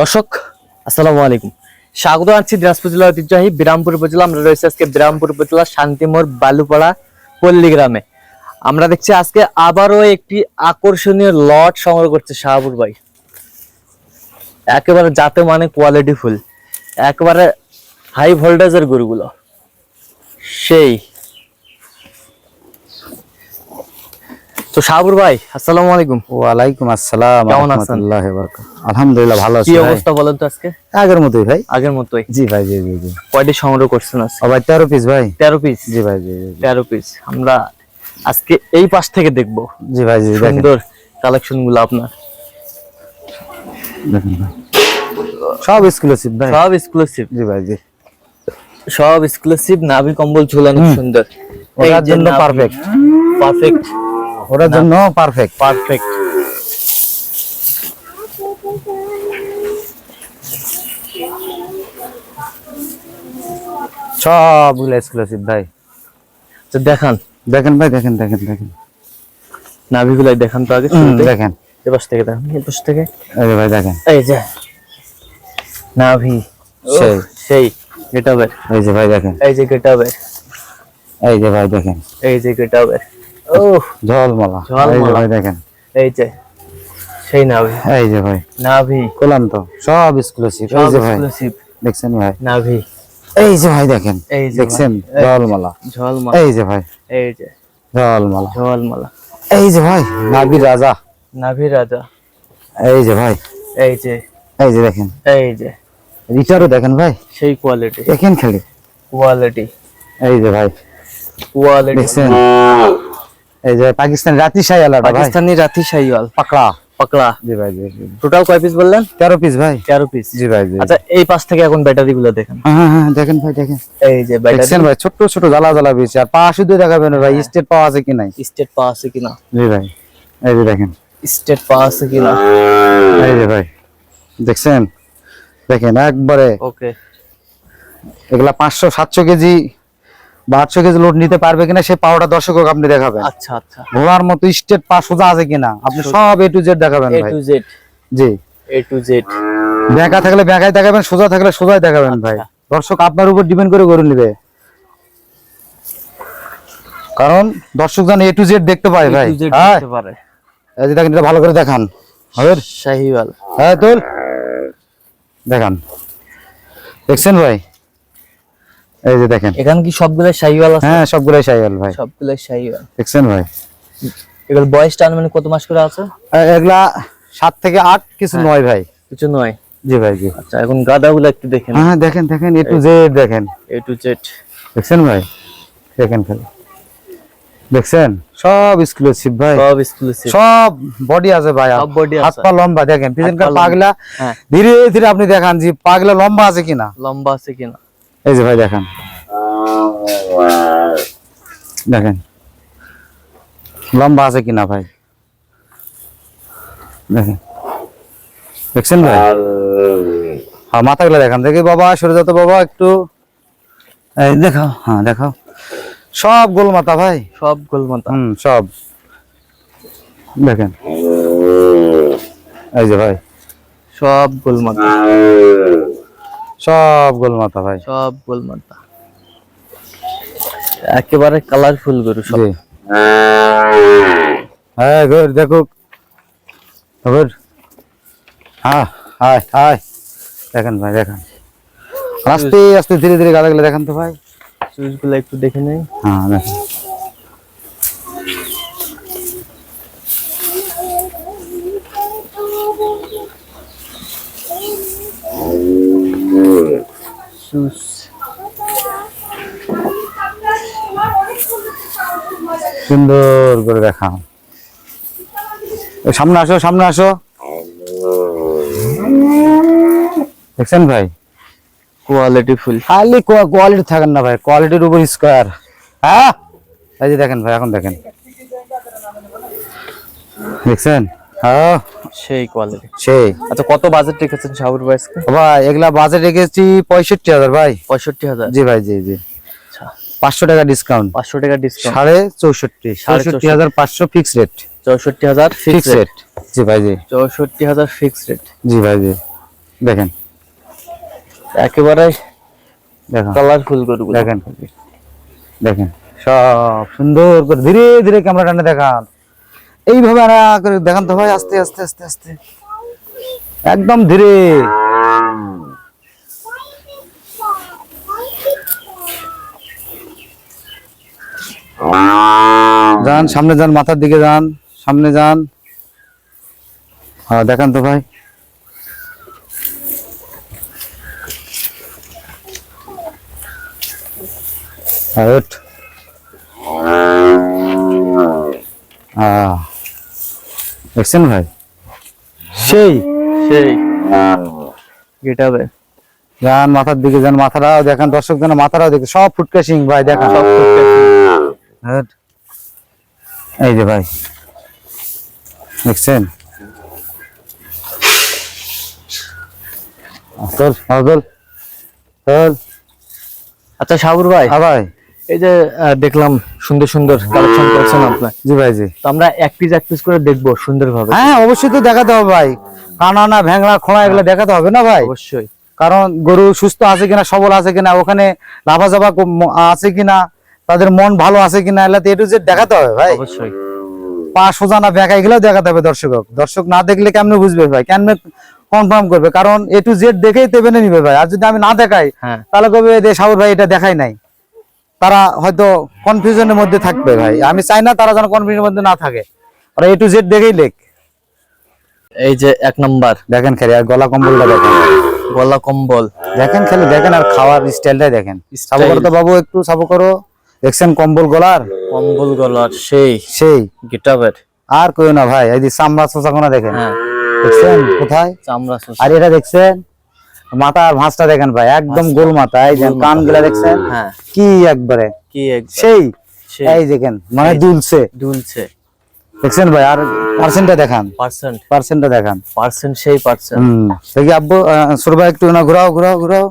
দর্শক, আসসালামু আলাইকুম। স্বাগত আছি দিনাজপুর জেলার ঐতিহ্যবাহী বিরামপুর উপজেলা। আমরা রয়েছে আজকে বিরামপুর উপজেলা শান্তিমোড় বালুপাড়া পল্লী গ্রামে আমরা দেখছি আজকে আবারও একটি আকর্ষণীয় লট সংগ্রহ করছে শাহাবুর ভাই। একেবারে যাতে মানে কোয়ালিটি ফুল একেবারে হাই ভোল্টেজের গরুগুলো। সেই তো শাহাবুর ভাই আসসালামু আলাইকুম। ওয়ালাইকুম আসসালাম কেমন আছেন? রহমতুল্লাহি ওয়া বারাকাতুহু। আলহামদুলিল্লাহ ভালো আছি কি অবস্থা বলেন তো আজকে? আগের মতোই ভাই। আগের মতোই? জি ভাই জি জি জি। কয়টি সংগ্রহ করছেন আজকে? ভাই তেরো পিস ভাই। তেরো পিস জি ভাই জি জি জি। তেরো পিস আমরা আজকে এই পাশ থেকে দেখব। জি ভাই জি দেখেন। সুন্দর কালেকশনগুলো আপনার। দেখেন ভাই। সব এক্সক্লুসিভ ভাই। সব এক্সক্লুসিভ জি ভাই জি। সব এক্সক্লুসিভ নাভি কম্বল ঝুলানো সুন্দর। ওটার জন্য পারফেক্ট পারফেক্ট ওটার জন্য পারফেক্ট পারফেক্ট সবগুলো এক্সক্লুসিভ ভাই। তো দেখান দেখেন ভাই দেখেন দেখেন দেখেন। নাভি গুলাই দেখান তো আগে দেখেন। এ পাশ থেকে দেখান এই পাশ থেকে। এই ভাই দেখেন। এই যে নাভি। সেই। সেই। গেটাবের এই যে ভাই দেখেন। এই যে গেটাবের এই যে ভাই দেখেন। এই যে গেটাবের ও ঝলমলা ঝলমলা। এই যে দেখেন এই যে সেই নাভি এই যে ভাই নাভি কোলাম তো সব এক্সক্লুসিভ এই যে ভাই দেখছেন ভাই নাভি এই যে ভাই দেখেন এই যে দেখছেন এই যে। এই যে ভাই এই যে জলমালা ঝলমালা এই যে ভাই নাবির রাজা নাভি রাজা এই যে ভাই এই যে এই যে দেখেন এই যে রিটারও দেখেন ভাই সেই কোয়ালিটি দেখেন খালি কোয়ালিটি এই যে ভাই কোয়ালিটি দেখছেন এই যে পাকিস্তান রাতি ভাই। পাকিস্তানি রাথি শাহিওয়াল পাকড়া। পাকড়া। জি ভাই জি। টোটাল কয় পিস বললেন? তেরো পিস ভাই। তেরো পিস জি ভাই জি। আচ্ছা এই পাশ থেকে এখন ব্যাটারি গুলো দেখেন। হ্যাঁ হ্যাঁ, হ্যাঁ দেখেন ভাই দেখেন। এই যে ব্যাটারি দেখছেন ভাই ছোট ছোট জ্বালা জ্বালা বেশি। আর পা শুধু দেখাবেন ভাই স্টেট পাওয়া আছে কি নাই? স্টেট পা আছে কিনা জি ভাই এই যে দেখেন। স্টেট পা আছে কিনা এই যে ভাই দেখছেন? দেখেন একবারে। ওকে এগুলা পাঁচশো সাতশো কেজি বা আটশো কেজি লোড নিতে পারবে কিনা সেই পাওয়াটা দর্শক আপনি দেখাবেন। আচ্ছা আচ্ছা। ঘোড়ার মতো স্টেট পা সোজা আছে কিনা আপনি সব এ টু জেড দেখাবেন এ টু জেড জি। এ টু জেড ব্যাঁকা থাকলে ব্যাঁকাই দেখাবেন সোজা থাকলে সোজাই দেখাবেন ভাই। আচ্ছা। দর্শক আপনার উপর ডিপেন্ড করে গরু নিবে। কারণ দর্শক যেন এ টু জেড দেখতে পায় ভাই। হ্যাঁ। দেখতে পারে। এই যে দেখেন এটা ভালো করে দেখান। হবে শাহিওয়াল। হ্যাঁ তুল। দেখান। দেখছেন ভাই? এই যে দেখেন। এখানে কি সবগুলো শাহিওয়াল আছে? হ্যাঁ সবগুলাই সাইকেল ভাই। সবগুলো শাহিওয়াল। দেখছেন ভাই? এগুলো বয়সটা আনুমানিক কত মাস করে আছে? এগুলা সাত থেকে আট কিছু নয় ভাই। কিছু নয়। জি ভাই জি। আচ্ছা এখন গাদাগুলো একটু দেখেন। হ্যাঁ দেখেন দেখেন এ টু জেড দেখেন। এ টু জেড দেখছেন ভাই? দেখেন খালি দেখছেন? সব এক্সক্লুসিভ ভাই। সব এক্সক্লুসিভ সব বডি আছে ভাই সব হাত আছে। পা লম্বা দেখেন পিছনকার পাগলা হ্যাঁ। ধীরে ধীরে আপনি দেখান যে পাগলা লম্বা আছে কিনা। লম্বা আছে কিনা। এই যে ভাই দেখেন। দেখেন। লম্বা আছে কিনা ভাই? দেখেন। দেখছেন ভাই? হ্যাঁ মাথাগুলো দেখান। দেখি বাবা সরে যেত বাবা একটু। এই দেখাও। হ্যাঁ দেখাও। সব গোল মাথা ভাই? সব গোলমাতা। হুম সব। দেখেন। এই যে ভাই। সব গোলমাতা। সব গোল মাথা ভাই। সব গোলমাতা। একেবারে কালারফুল গরু সব। হ্যাঁ গুড দেখো গুড হ্যাঁ হাই হাই দেখেন ভাই দেখেন। আস্তে আস্তে ধীরে ধীরে গাদাগুলো দেখেন তো ভাই। সুইচগুলো একটু দেখে নেই। হ্যাঁ দেখেন। সুইচ সুন্দর করে এই সামনে আসো সামনে আসো। দেখছেন ভাই? কোয়ালিটি ফুল খালি কোয়ালিটি থাকেন না ভাই কোয়ালিটির উপর স্কোয়ার হ্যাঁ? এই যে দেখেন ভাই এখন দেখেন। দেখছেন? হ্যাঁ। সেই কোয়ালিটি সেই। আচ্ছা কত বাজেট রেখেছেন শাহুর বয়সকে ভাই এগুলা বাজেট রেখেছি পঁয়ষট্টি হাজার ভাই। পঁয়ষট্টি হাজার? জি ভাই জি জি। আচ্ছা। পাঁচশো টাকা ডিসকাউন্ট পাঁচশো টাকা ডিসকাউন্ট সাড়ে চৌষট্টি। সাড়ে চৌষট্টি। হাজার পাঁচশো ফিক্স রেট চৌষট্টি হাজার ফিক্স রেট জি ভাই জি। চৌষট্টি হাজার ফিক্স রেট জি ভাই জি। দেখেন। একেবারে দেখেন। কালারফুল গরুগুলো। দেখেন। দেখেন। সব সুন্দর করে ধীরে ধীরে ক্যামেরা টানে দেখান। এইভাবে করে দেখান তো ভাই, আস্তে আস্তে আস্তে আস্তে। একদম ধীরে। যান, সামনে যান, মাথার দিকে যান, সামনে যান। হ্যাঁ দেখান তো ভাই। হ্যাঁ দেখছেন ভাই? সেই। সেই। গেটাবে যান মাথার দিকে যান মাথাটাও দেখান দর্শক যেন মাথাটাও দেখে সব ফুটকা সিং ভাই দেখান। সব ফুটকাছি। হ্যাঁ। এই যে ভাই। দেখছেন? চল চল চল আচ্ছা সাবুর ভাই। আ ভাই। এই যে দেখলাম সুন্দর সুন্দর কালেকশন করেছেন আপনার জি ভাই জি। তো আমরা এক পিস এক পিস করে দেখব সুন্দরভাবে। হ্যাঁ অবশ্যই তো দেখাতে হবে ভাই। কানা না ভ্যাংলা খোঁড়া এগুলো দেখাতে হবে না ভাই? অবশ্যই। কারণ গরু সুস্থ আছে কিনা সবল আছে কিনা ওখানে লাফা চাপা আছে কিনা তাদের মন ভালো আছে কিনা এলাতে এটু যে দেখাতে হবে ভাই। অবশ্যই। পা সোজা না ব্যাকা এগুলো দেখাতে হবে দর্শক দর্শক না দেখলে কেমনে বুঝবে ভাই? কেমনে কনফার্ম করবে? কারণ এ টু জেড দেখেই তো মেনে নিবে ভাই। আর যদি আমি না দেখাই হ্যাঁ। তাহলে কবে দে সাগর ভাই এটা দেখাই নাই? তারা হয়তো কনফিউশনের মধ্যে থাকবে ভাই। আমি চাই না তারা যেন কনফিউশনের মধ্যে না থাকে। ওরা এ টু জেড দেখেই লেখ। এই যে এক নাম্বার। দেখেন খালি আর গলা কম্বলটা দেখেন। গলা কম্বল। দেখেন খালি দেখেন আর খাওয়ার স্টাইলটাই দেখেন। সাবো করো তো বাবু একটু সাবো করো। দেখছেন কম্বল গলার? কম্বল গলার সেই। সেই। গেটাবের আর কই না ভাই এই যে চামড়া কোনা দেখেন। হ্যাঁ। দেখছেন? কোথায়? চামড়া সুস- আর এটা দেখছেন? মাথা আর ভাঁজটা দেখেন ভাই একদম গোল মাথা এই যে কানগুলা দেখছেন? হ্যাঁ। কি একবারে? কি সেই? এই দেখেন মানে দুলছে। দুলছে। দেখছেন ভাই আর পার্সেন্টটা দেখান। পার্সেন্ট। পার্সেন্টটা দেখান। পার্সেন্ট সেই পার্সেন্ট। দেখি আব্বু সুরবা একটু না ঘুরাও ঘুরাও ঘুরাও।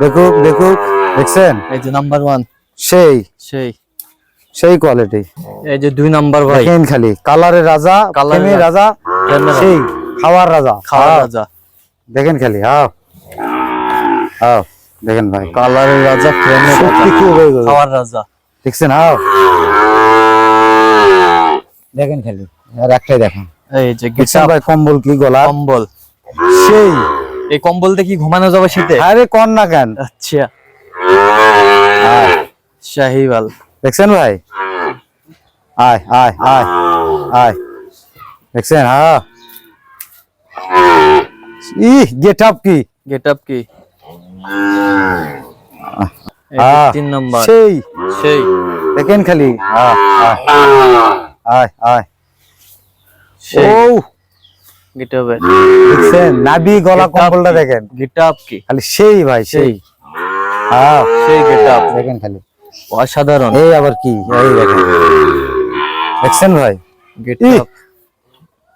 দেখুক দেখুক দেখছেন? এই যে নাম্বার ওয়ান সেই। সেই। সেই কোয়ালিটি এই যে দুই নাম্বার ভাই। খালি কালারের রাজা কালারের রাজা। সেই খাওয়ার রাজা। খাওয়া রাজা। দেখেন খালি হাও হাও দেখেন ভাই কালারের রাজা প্রেমের সত্যি খুব হয়ে গেল। খাওয়ার রাজা। দেখছেন হাও দেখেন খালি আর একটাই দেখেন। এই যে গিটার। ভাই কম্বল কি গলা? কম্বল। সেই। এই কম্বল দিয়ে কি ঘুমানো যাবে শীতে? আরে কন না কেন। আচ্ছা। শাহিওয়াল। দেখছেন ভাই? আয় আয় আয় আয়। দেখছেন হ্যাঁ ই গেট আপ কি? গেট আপ কি? তিন নাম্বার। সেই। সেই। দেখেন খালি। আয় আয়। সেই। ও গেট দেখছেন? নাবি গলা কম্বলটা দেখেন। গেট কি? খালি সেই ভাই সেই। সেই। হ্যাঁ সেই দেখেন খালি। অসাধারণ। এই আবার কি? এই দেখেন। দেখছেন ভাই?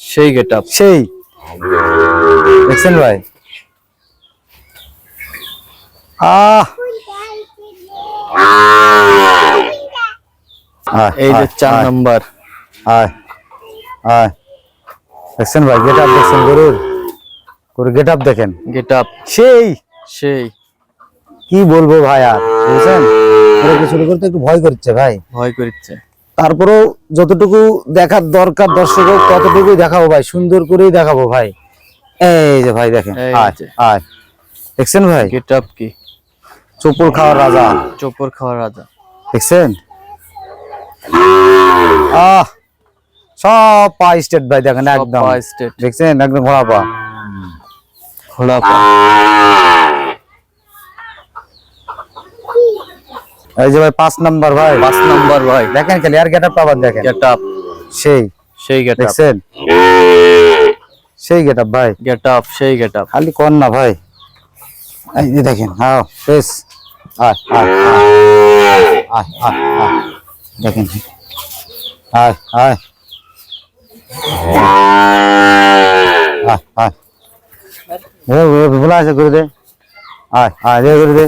সেই গেট আপ। সেই। দেখছেন ভাই? এই যে চার আয়, আয় আয় দেখছেন ভাই গেট আপ দেখছেন গরুর? গরুর গেট আপ দেখেন। গেট আপ সেই। সেই। কি বলব ভাই আর বুঝছেন? গরুকে শুরু করতে একটু ভয় করছে ভাই। ভয় করছে। তারপরেও যতটুকু দেখার দরকার দর্শক ততটুকুই দেখাবো ভাই সুন্দর করেই দেখাবো ভাই। এই যে ভাই দেখেন। এই আয় যে। আয় দেখছেন ভাই? গেট আপ কি? চোপড় খাওয়ার রাজা। চোপর খাওয়া রাজা। দেখছেন? আহ সব পা স্টেট ভাই দেখেন একদম। স্টেট দেখছেন? একদম ঘোড়া পা। ঘোড়া পা। এই যে ভাই পাঁচ নাম্বার ভাই। পাঁচ নাম্বার ভাই। দেখেন খালি আর গেট আপ আবার দেখেন। গেট আপ সেই। সেই গেট আপ দেখছেন? সেই গেট আপ ভাই। গেট আপ সেই গেট আপ খালি কর না ভাই। এই যে দেখেন হাও বেশ আয় আয় আয় আয় আয় দেখেন। আয় আয়। আয় আয়। ও ও বলা আছে গরু দে। আয় আয় দে গরু দে।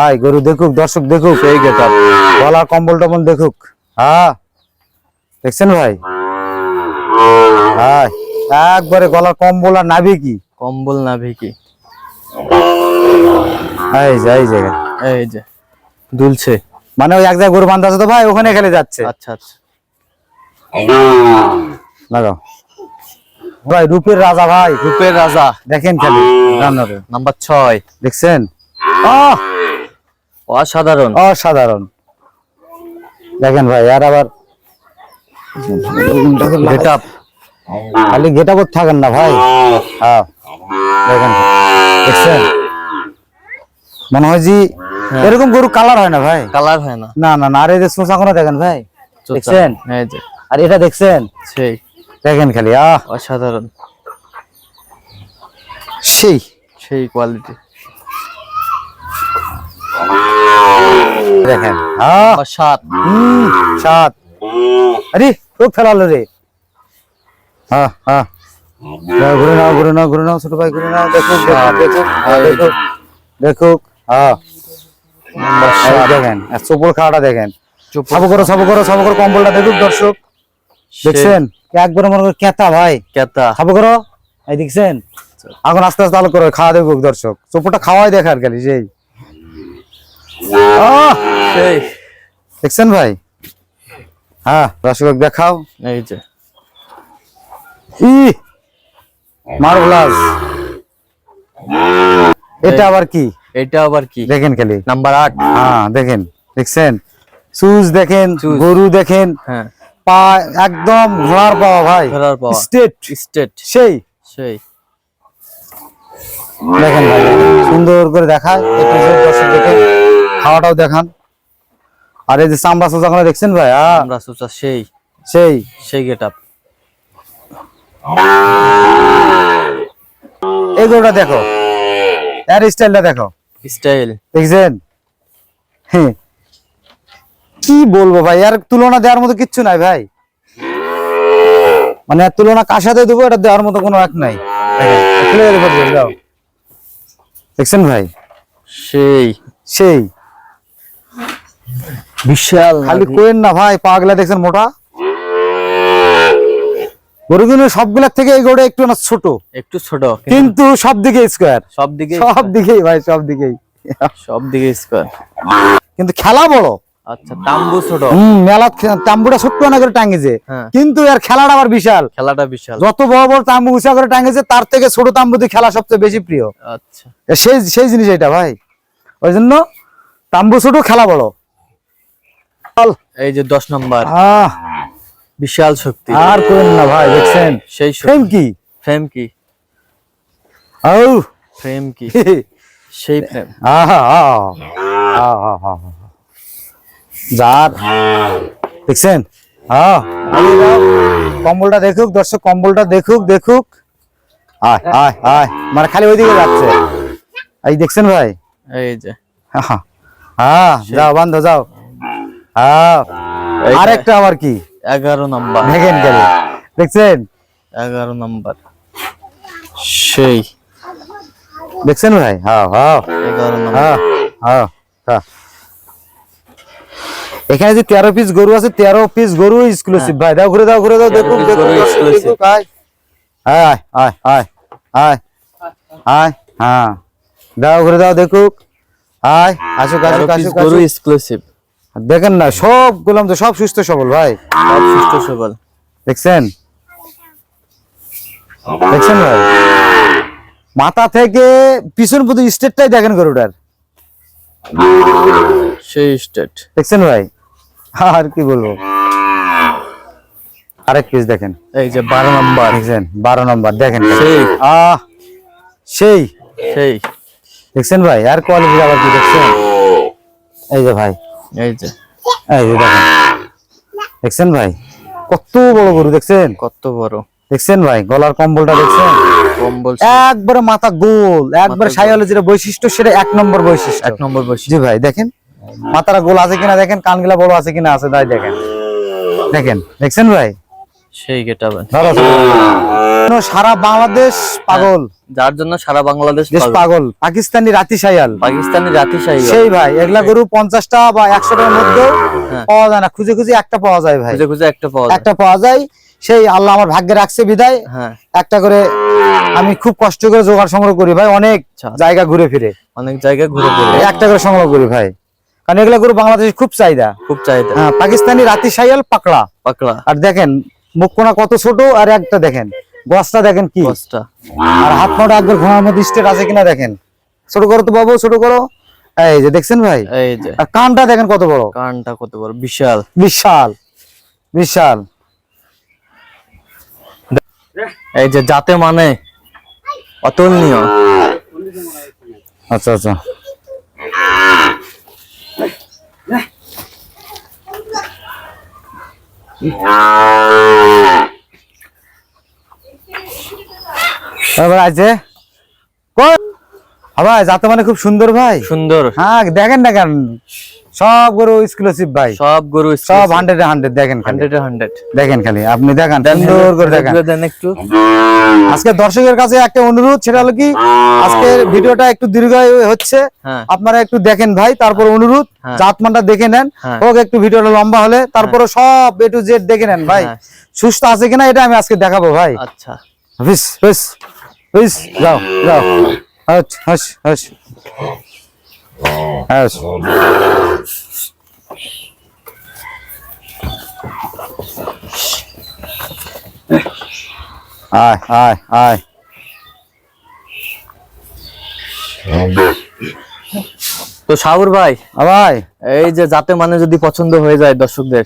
আয় গরু দেখুক দর্শক দেখুক। সেই গেট গলা কম্বল টম্বল দেখুক। হ্যাঁ দেখছেন ভাই? আয় একবারে গলার কম্বল আর নাভি কি? কম্বল না ভিকি এই যে এই যে। এই যে দুলছে। মানে ওই এক জায়গায় গরু বান্ধা আছে তো ভাই ওখানে খেলে যাচ্ছে। আচ্ছা আচ্ছা। লাগাও। ভাই রূপের রাজা ভাই। রূপের রাজা। দেখেন খালি নাম্বার ছয়। দেখছেন? অসাধারণ। অসাধারণ। দেখেন ভাই আর আবার গেট আপ খালি গেট আপত থাকেন না ভাই। হ্যাঁ দেখেন। দেখছেন? মনে হয় যে এরকম গরু কালার হয় না ভাই? কালার হয় না। না না না আর এই যে সোসা কোনো দেখেন ভাই চোচা। দেখছেন? এই যে। আর এটা দেখছেন? সেই। দেখেন খালি আহ। অসাধারণ। সেই। সেই কোয়ালিটি দেখেন আহ। সাত হুম সাত আরে চোখ ফেলালো রে। হ্যাঁ হ্যাঁ ঘুরে নাও ঘুরে নাও ঘুরে নাও ছোট ভাই ঘুরে নাও দেখুক হ্যাঁ, দেখুক দেখুক হ্যাঁ। দেখেন চোপড় খাওয়াটা দেখেন। সাবু করো সাবু করো সাবু করো কম্বলটা দেখুক দর্শক। দেখছেন? একবারে মনে করো কেতা ভাই? কেতা। সাবু করো। এই দেখছেন? এখন আস্তে আস্তে আলো করো খাওয়া দেখুক দর্শক। চোপড়টা খাওয়াই দেখার আহ! সেই। দেখছেন ভাই? হ্যাঁ দর্শক দেখাও। এই যে। ই! মার্ভেলাস। এটা আবার কি? এটা আবার কি? দেখেন খালি। নাম্বার আট। হ্যাঁ দেখেন। দেখছেন? সুজ দেখেন গরু দেখেন। হ্যাঁ। পা একদম ঘোড়ার পাওয়া ভাই। ঘোড়ার পাওয়া। স্টেট স্টেট সেই। সেই। দেখেন ভাই সুন্দর করে দেখায়। একটু দর্শক দেখে খাওয়াটাও দেখান। আর এই যে চামড়া সোজা করে দেখছেন ভাই? আমরা সোচা সেই। সেই। সেই গেট আপ এই গরুটা দেখো। এর স্টাইলটা দেখো। স্টাইল। দেখছেন? হ্যাঁ। কি বলব ভাই আর তুলনা দেওয়ার মতো কিচ্ছু নাই ভাই। মানে তুলনা কার সাথে দেবো এটা দেওয়ার মতো কোনো এক নাই। দেখছেন ভাই? সেই। সেই। বিশাল খালি। কোয়েন না ভাই পাগলা দেখছেন মোটা? গরুগুলো সবগুলোর থেকে এই গরুটা একটু না ছোট। একটু ছোট কিন্তু সব দিকে স্কোয়ার সব দিকে সব দিকেই ভাই সব দিকেই সব দিকে স্কোয়ার কিন্তু খেলা বড়। আচ্ছা তাম্বু ছোট। হম মেলা তাম্বুটা ছোট্ট না করে টাঙ্গেছে হ্যাঁ। কিন্তু এর খেলাটা আবার বিশাল। খেলাটা বিশাল। যত বড় বড় তাম্বু উঁচা করে টাঙ্গেছে তার থেকে ছোট তাম্বুতে খেলা সবচেয়ে বেশি প্রিয়। আচ্ছা। সেই সেই জিনিস এটা ভাই। ওই জন্য তাম্বু ছোট খেলা বড়। এই যে দশ নম্বর। আহ, বিশাল শক্তি। আর করেন না ভাই দেখছেন? সেই ফ্রেম কি ফ্রেম কি আউ। ফ্রেম কি সেই ফ্রেম। আহা, আহা। যার। দেখছেন? যাও। কম্বলটা দেখুক দর্শক কম্বলটা দেখুক দেখুক। আয় আয় আয়। মানে খালি ওইদিকে যাচ্ছে। এই দেখছেন ভাই? এই যে। আহা, হ্যাঁ যাও বান্ধ যাও। হ্যাঁ আরেকটা আবার কি? এগারো নাম্বার। দেখেন গেলে দেখছেন? এগারো নাম্বার। সেই। দেখছেন ভাই? হ্যাঁ হ্যাঁ। এগারো নাম্বার। হ্যাঁ হ্যাঁ হ্যাঁ। এখানে যে তেরো পিস গরু আছে তেরো পিস গরু এক্সক্লুসিভ ভাই দাও ঘুরে দাও ঘুরে দাও দেখুন দেখুন। আয় আয় আয় আয় আয় আয় হ্যাঁ। দাও ঘুরে দাও দেখুক। আয় আসুক আসুক আসুক গরু এক্সক্লুসিভ দেখেন না সব গুলাম তো সব সুস্থ সবল ভাই। সব সুস্থ সবল। দেখছেন? দেখছেন ভাই? মাথা থেকে পিছন পর্যন্ত স্টেটটাই দেখেন গরুটার। সেই স্টেট। দেখছেন ভাই? আর কি বলব? আরেক পিস দেখেন। এই যে বারো নাম্বার। দেখছেন? বারো নম্বর দেখেন সেই। আহ সেই। সেই। দেখছেন ভাই? আর কোয়ালিটি আবার কি দেখছেন? এই যে ভাই। এই যে। এই যে দেখেন। দেখছেন ভাই? কত বড় গরু দেখছেন? কত বড়। দেখছেন ভাই? গলার কম্বলটা দেখছেন? কম্বল একবারে মাথা গোল। একবারে গোল। সাইওয়ালের যেটা বৈশিষ্ট্য সেটা এক নম্বর বৈশিষ্ট্য। এক নম্বর বসি জি ভাই দেখেন? মাথাটা গোল আছে কিনা দেখেন কানগুলা বড় আছে কিনা আছে তাই দেখেন। দেখেন? দেখছেন ভাই? সেই গেটাবে ধরো ধরো। সারা বাংলাদেশ পাগল। যার জন্য সারা বাংলাদেশ দেশ পাগল। পাকিস্তানি রাতি সাইয়াল পাকিস্তানি জাতিশাহী সেই ভাই এগুলা গরু পঞ্চাশটা বা একশোটার মধ্যে হ্যাঁ। পাওয়া যায় না। খুঁজে খুঁজে একটা পাওয়া যায় ভাই। খুঁজে খুঁজে একটা পাওয়া যায়। একটা পাওয়া যায়। সেই আল্লাহ আমার ভাগ্যে রাখছে বিদায়। হ্যাঁ। একটা করে আমি খুব কষ্ট করে জোগাড় সংগ্রহ করি ভাই। অনেক আচ্ছা। জায়গা ঘুরে ফিরে। অনেক জায়গায় ঘুরে ফিরে। একটা করে সংগ্রহ করি ভাই। কারণ এগুলো গরু বাংলাদেশে খুব চাহিদা। খুব চাহিদা। হ্যাঁ পাকিস্তানি রাতি সাইয়াল পাকড়া। পাকড়া। আর দেখেন মুখ কোনা কত ছোট আর একটা দেখেন। গছটা দেখেন কি? কষ্টা আর হাত পাটা একবার ঘোড়ার মধ্যে স্টেট আছে কিনা দেখেন। ছোট করো তো বাবু ছোট করো। এই যে দেখছেন ভাই? এই যে। আর কানটা দেখেন কত বড়? কানটা কত বড়? বিশাল। বিশাল। বিশাল। এই যে যাতে মানে অতুলনীয়। আচ্ছা আচ্ছা। এবার আছে হ্যাঁ ভাই যাতে মানে খুব সুন্দর ভাই। সুন্দর। হ্যাঁ দেখেন দেখেন সব গরু এক্সক্লুসিভ ভাই। সব গরু সব হান্ড্রেড হান্ড্রেড দেখেন হান্ড্রেড হান্ড্রেড দেখেন খালি আপনি দেখেন সুন্দর করে দেখেন। একটু। আজকে দর্শকের কাছে একটা অনুরোধ সেটা হলো কি আজকে ভিডিওটা একটু দীর্ঘ হচ্ছে। হ্যাঁ। আপনারা একটু দেখেন ভাই তারপর অনুরোধ হ্যাঁ। জাতমানটা দেখে নেন। হ্যাঁ। হোক একটু ভিডিওটা লম্বা হলে তারপরে সব এ টু জেড দেখে নেন ভাই। সুস্থ আছে কিনা এটা আমি আজকে দেখাবো ভাই। আচ্ছা। বিস বিস বিস যাও যাও। হস হস হস। হস। আয় আয় আয়। তো সাউর ভাই ভাই। এই যে যাতে মানে যদি পছন্দ হয়ে যায় দর্শকদের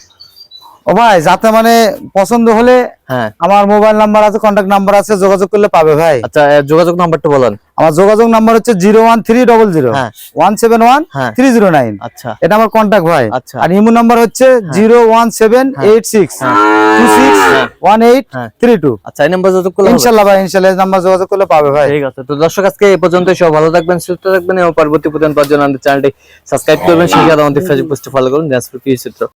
ও ভাই যাতে মানে পছন্দ হলে হ্যাঁ। আমার মোবাইল নাম্বার আছে কন্ট্যাক্ট নাম্বার আছে যোগাযোগ করলে পাবে ভাই। আচ্ছা যোগাযোগ নাম্বারটা বলেন। আমার যোগাযোগ নাম্বার হচ্ছে zero one three double zero হ্যাঁ। ওয়ান সেভেন ওয়ান হ্যাঁ। Three zero nine. আচ্ছা। এটা আমার কন্ট্যাক্ট ভাই। আচ্ছা। আর ইমো নাম্বার হচ্ছে zero one seven eight six two six one eight হ্যাঁ। Three two. আচ্ছা এই নাম্বার যোগাযোগ করলে ইনশাল্লাহ ভাই ইনশাল্লাহ এই নাম্বার যোগাযোগ করলে পাবে ভাই। ঠিক আছে তো দর্শক আজকে এই পর্যন্ত সব ভালো থাকবেন সুস্থ থাকবেন এবং পরবর্তী পর্যন্ত পাওয়ার জন্য আমাদের চ্যানেলটি সাবস্ক্রাইব করবেন। সেই সাথে আমাদের ফেসবুক পোস্টে ফলো করুন। ড্যান্স ফর চিত্র